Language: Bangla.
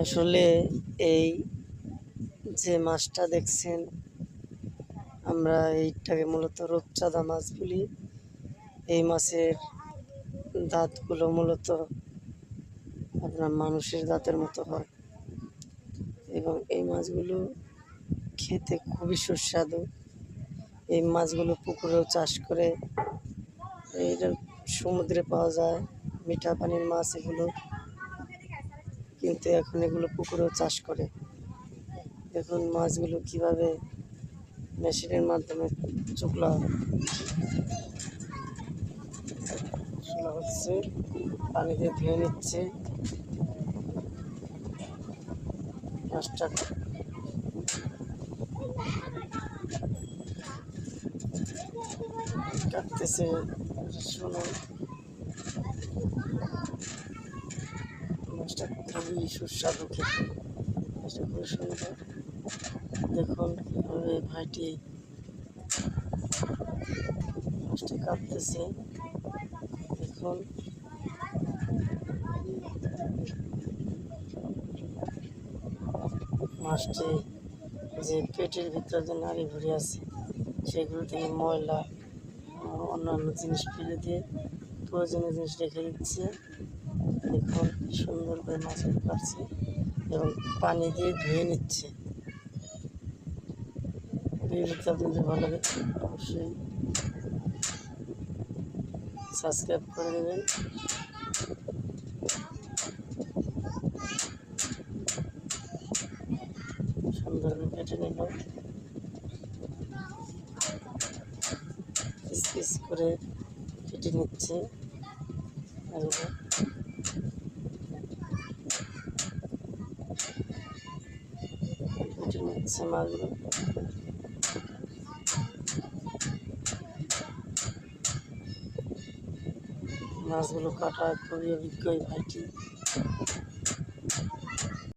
আসলে এই যে মাছটা দেখছেন, আমরা এইটাকে মূলত রূপচাঁদা মাছ বলি। এই মাছের দাঁতগুলো মূলত আপনার মানুষের দাঁতের মতো হয় এবং এই মাছগুলো খেতে খুবই সুস্বাদু। এই মাছগুলো পুকুরেও চাষ করে, এইটা সমুদ্রে পাওয়া যায়, মিঠা পানির মাছ এগুলো। কিন্তু এখন এগুলো পুকুরেও চাষ করে। দেখুন মাছগুলো কীভাবে মেশিনের মাধ্যমে চুকলা চুলা হচ্ছে পানিতে ধুয়ে নিচ্ছে। মাছটা কাটতেছে, শুনুন। খুবই সুস্বাদু মাছটা খুবই সুন্দর। দেখুন কীভাবে ভাইটি মাছটি কাটতেছে দেখুন। মাছটি যে পেটের ভিতরে যে নাড়ি ভরে আছে, সেগুলো থেকে ময়লা, অন্যান্য জিনিস ফেলে দিয়ে প্রয়োজনীয় জিনিস রেখে দিচ্ছে। দেখুন, সুন্দর করে মাছগুলো কাটছে এবং পানি দিয়ে ধুয়ে নিচ্ছে। আপনাদের ভালো লাগে, অবশ্যই সাবস্ক্রাইব করে দেবেন। সুন্দর করে কেটে নিল। পিস করে কেটে নিচ্ছে। নিচ্ছে মাছগুলো মাছগুলো কাটা খুবই অভিজ্ঞ ভাইটি।